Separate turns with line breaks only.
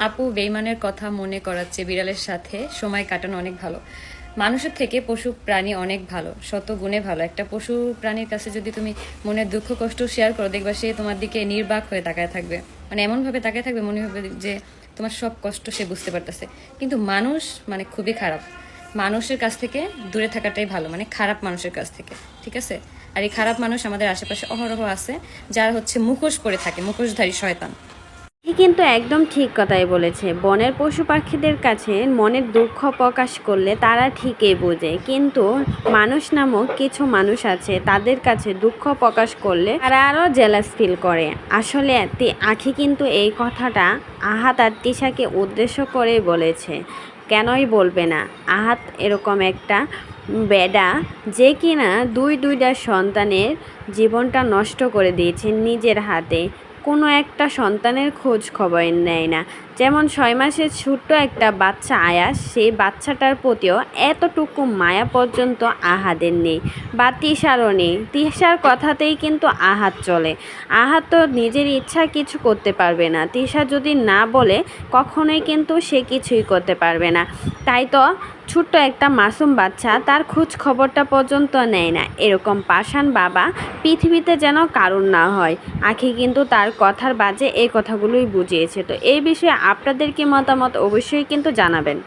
আপু বেইমানের কথা মনে করাচ্ছে বিড়ালের সাথে। সময় কাটানো অনেক ভালো। মানুষের থেকে পশু প্রাণী অনেক ভালো। শত গুণে ভালো। একটা পশু প্রাণীর কাছে যদি তুমি মনের দুঃখ, কষ্ট শেয়ার করো, দেখবা সে তোমার দিকে নির্বাক হয়ে তাকায় থাকবে। মানে এমনভাবে তাকায় থাকবে, মনে হবে যে তোমার সব কষ্ট সে বুঝতে পারতেছে। কিন্তু মানুষ মানে খুবই খারাপ। মানুষের কাছ থেকে দূরে থাকাটাই ভালো মানে খারাপ মানুষের কাছ থেকে। ঠিক আছে? আর এই খারাপ মানুষ আমাদের আশেপাশে অহরহ আছে, যারা হচ্ছে মুখোশ পরে থাকে, মুখোশধারী শয়তান।
কিন্তু একদম ঠিক কথাই বলেছে। বনের পশু পাখিদের কাছে মনের দুঃখ প্রকাশ করলে তারা ঠিকই বোঝে। কিন্তু মানুষ নামক কিছু মানুষ আছে, তাদের কাছে দুঃখ প্রকাশ করলে তারা আরও জেলাস ফিল করে। আসলে আখি কিন্তু এই কথাটা আহাত আর তিশাকে উদ্দেশ্য করেই বলেছে। কেনই বলবে না? আহাত এরকম একটা বেডা যে কিনা দুই দুইটা সন্তানের জীবনটা নষ্ট করে দিয়েছে নিজের হাতে। কোনো একটা সন্তানের খোঁজ খবর নেয় না। যেমন ছয় মাসের ছোট্ট একটা বাচ্চা আয়াস, সেই বাচ্চাটার প্রতিও এতটুকু মায়া পর্যন্ত আহাদের নেই বা তিশারও নেই। তিশার কথাতেই কিন্তু আহাত চলে। আহাত তো নিজের ইচ্ছা কিছু করতে পারবে না। তিশা যদি না বলে, কখনোই কিন্তু সে কিছুই করতে পারবে না। তাই তো ছোট্ট একটা মাসুম বাচ্চা তার খোঁজ খবরটা পর্যন্ত নেয় না। এরকম পাষাণ বাবা পৃথিবীতে যেন কারণ না হয়। আখি কিন্তু তার কথার বাজে এই কথাগুলোই বুঝিয়েছে। তো এই বিষয়ে আপনাদের কি মতামত অবশ্যই কিন্তু জানাবেন।